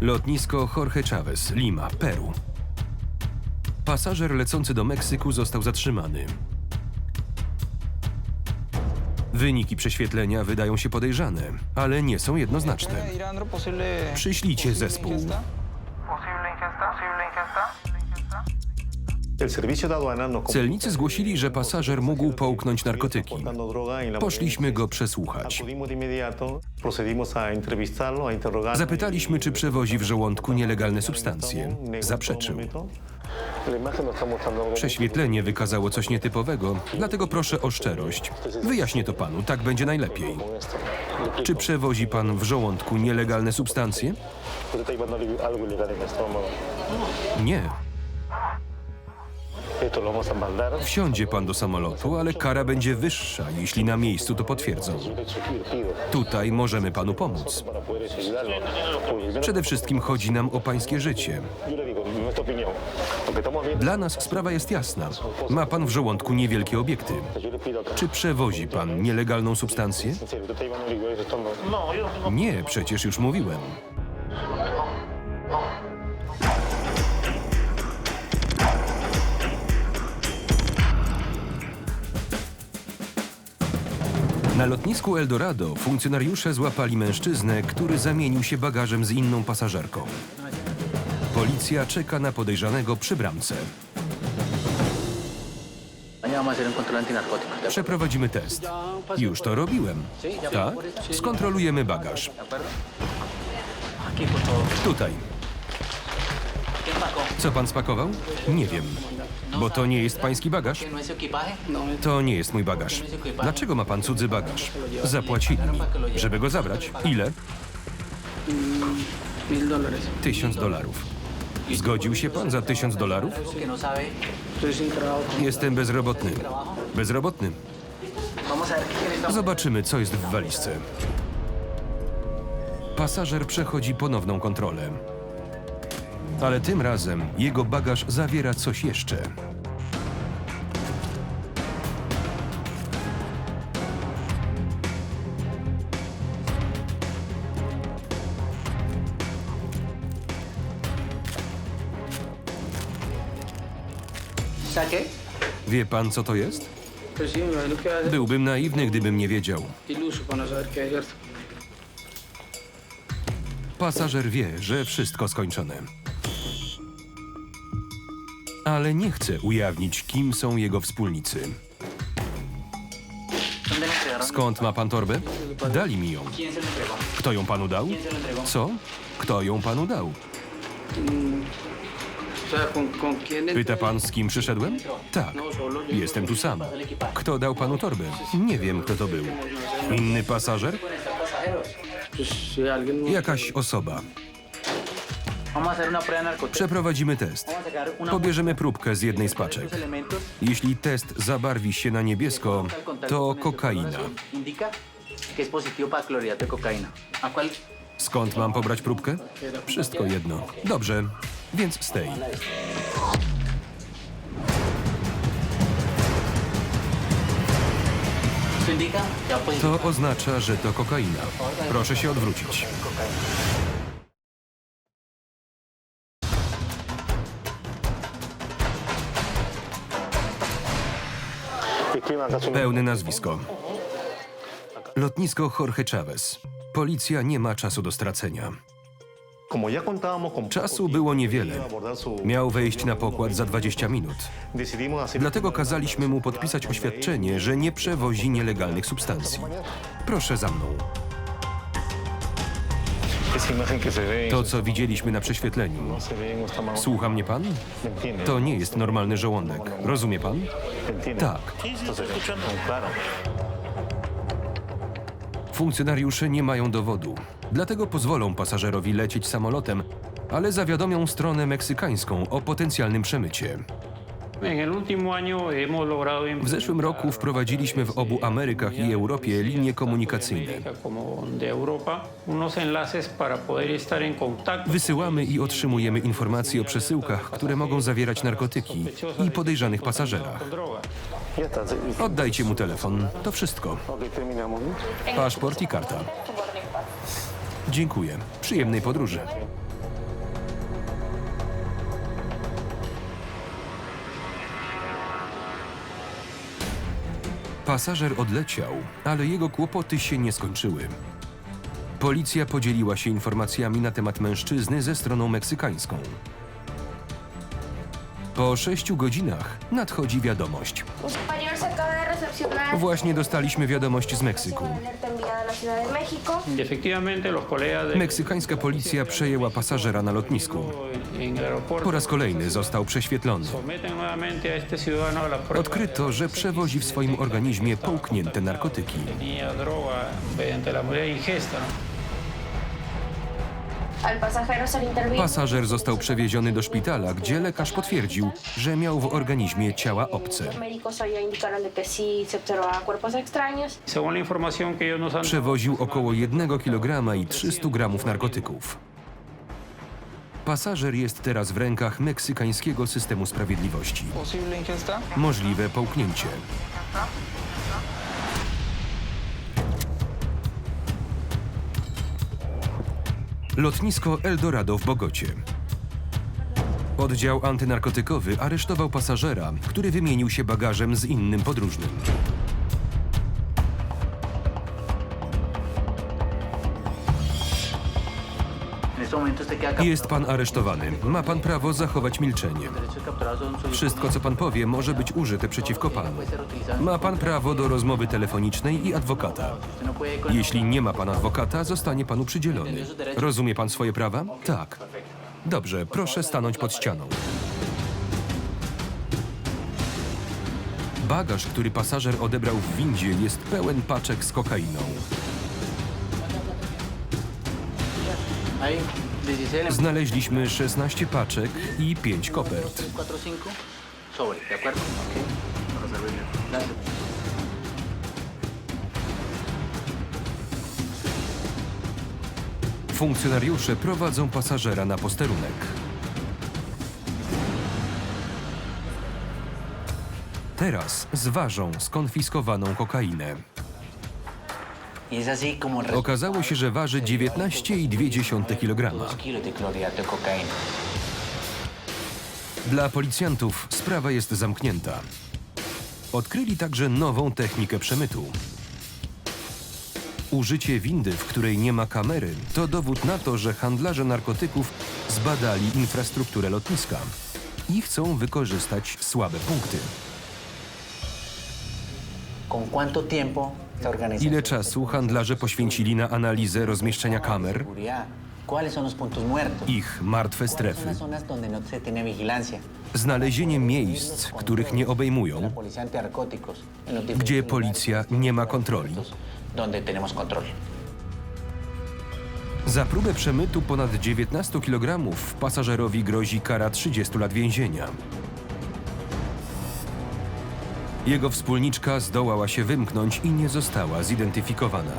Lotnisko Jorge Chavez, Lima, Peru. Pasażer lecący do Meksyku został zatrzymany. Wyniki prześwietlenia wydają się podejrzane, ale nie są jednoznaczne. Posible. Przyślijcie zespół. ingesta. Posible ingesta, posible ingesta. Celnicy zgłosili, że pasażer mógł połknąć narkotyki. Poszliśmy go przesłuchać. Zapytaliśmy, czy przewozi w żołądku nielegalne substancje. Zaprzeczył. Prześwietlenie wykazało coś nietypowego, dlatego proszę o szczerość. Wyjaśnię to panu, tak będzie najlepiej. Czy przewozi pan w żołądku nielegalne substancje? Usted Wsiądzie pan do samolotu, ale kara będzie wyższa, jeśli na miejscu to potwierdzą. Tutaj możemy panu pomóc. Przede wszystkim chodzi nam o pańskie życie. Dla nas sprawa jest jasna. Ma pan w żołądku niewielkie obiekty. Czy przewozi pan nielegalną substancję? Nie, przecież już mówiłem. Na lotnisku Eldorado funkcjonariusze złapali mężczyznę, który zamienił się bagażem z inną pasażerką. Policja czeka na podejrzanego przy bramce. Przeprowadzimy test. Już to robiłem. Tak? Skontrolujemy bagaż. Tutaj. Co pan spakował? Nie wiem. Bo to nie jest pański bagaż? To nie jest mój bagaż. Dlaczego ma pan cudzy bagaż? Zapłacili mi. Żeby go zabrać? Ile? Tysiąc dolarów. Zgodził się pan za tysiąc dolarów? Jestem bezrobotny. Bezrobotny. Zobaczymy, co jest w walizce. Pasażer przechodzi ponowną kontrolę. Ale tym razem jego bagaż zawiera coś jeszcze. Wie pan, co to jest? Byłbym naiwny, gdybym nie wiedział. Pasażer wie, że wszystko skończone. Ale nie chce ujawnić, kim są jego wspólnicy. Skąd ma pan torbę? Dali mi ją. Kto ją panu dał? Co? Kto ją panu dał? O sea, ¿con, con quién Pyta pan, z kim przyszedłem? Tak. Jestem tu sam. Kto dał panu torbę? Nie wiem, kto to był. Inny pasażer? Jakaś osoba. Przeprowadzimy test. Pobierzemy próbkę z jednej z paczek. Jeśli test zabarwi się na niebiesko, to kokaina. Skąd mam pobrać próbkę? Wszystko jedno. Dobrze, więc z tej. To oznacza, że to kokaina. Proszę się odwrócić. Pełne nazwisko. Lotnisko Jorge Chavez. Policja nie ma czasu do stracenia. Czasu było niewiele. Miał wejść na pokład za 20 minut. Dlatego kazaliśmy mu podpisać oświadczenie, że nie przewozi nielegalnych substancji. Proszę za mną. To, co widzieliśmy na prześwietleniu. no. Słucha mnie pan? To nie jest normalny żołądek. Rozumie pan? Tak. Funkcjonariusze nie mają dowodu. Dlatego pozwolą pasażerowi lecieć samolotem, ale zawiadomią stronę meksykańską o potencjalnym przemycie. W zeszłym roku wprowadziliśmy w obu Amerykach i Europie linie komunikacyjne. Wysyłamy i otrzymujemy informacje o przesyłkach, które mogą zawierać narkotyki i podejrzanych pasażerach. Oddajcie mu telefon. To wszystko. Paszport i karta. Dziękuję. Przyjemnej podróży. Pasażer odleciał, ale jego kłopoty się nie skończyły. Policja podzieliła się informacjami na temat mężczyzny ze stroną meksykańską. Po sześciu godzinach nadchodzi wiadomość. Właśnie dostaliśmy wiadomość z Meksyku. La Ciudad de México. Efectivamente, los colegas de Meksykańska policja przejęła pasażera na lotnisku. Po raz kolejny został prześwietlony. Odkryto, że przewozi w swoim organizmie połknięte narkotyki. Pasażer został przewieziony do szpitala, gdzie lekarz potwierdził, że miał w organizmie ciała obce. Przewoził około 1 kg i 300 gramów narkotyków. Pasażer jest teraz w rękach meksykańskiego systemu sprawiedliwości. Możliwe połknięcie. Lotnisko Eldorado w Bogocie. Oddział antynarkotykowy aresztował pasażera, który wymienił się bagażem z innym podróżnym. Jest pan aresztowany. Ma pan prawo zachować milczenie. Wszystko, co pan powie, może być użyte przeciwko panu. Ma pan prawo do rozmowy telefonicznej i adwokata. Jeśli nie ma pan adwokata, zostanie panu przydzielony. Rozumie pan swoje prawa? Tak. Dobrze, proszę stanąć pod ścianą. Bagaż, który pasażer odebrał w windzie, jest pełen paczek z kokainą. Znaleźliśmy 16 paczek i 5 kopert. 4, 5 sobre, ¿de acuerdo? Ok. Vamos a resolver. Gracias. Funkcjonariusze prowadzą pasażera na posterunek. Teraz zważą skonfiskowaną kokainę. Okazało się, że waży 19,2 kg. Dla policjantów sprawa jest zamknięta. Odkryli także nową technikę przemytu. Użycie windy, w której nie ma kamery, to dowód na to, że handlarze narkotyków zbadali infrastrukturę lotniska i chcą wykorzystać słabe punkty. ¿Con cuánto tiempo esta organización Ile czasu handlarze poświęcili na analizę rozmieszczenia kamer, seguridad? ¿Cuáles son los puntos muertos? ich martwe Son strefy, las zonas donde no se tiene vigilancia. znalezienie miejsc, których nie La obejmują, policía antiarcóticos. en los diferentes gdzie policja nie ma kontroli. Donde tenemos control. Za próbę przemytu ponad 19 kg pasażerowi grozi kara 30 lat więzienia. Jego wspólniczka zdołała się wymknąć i nie została zidentyfikowana.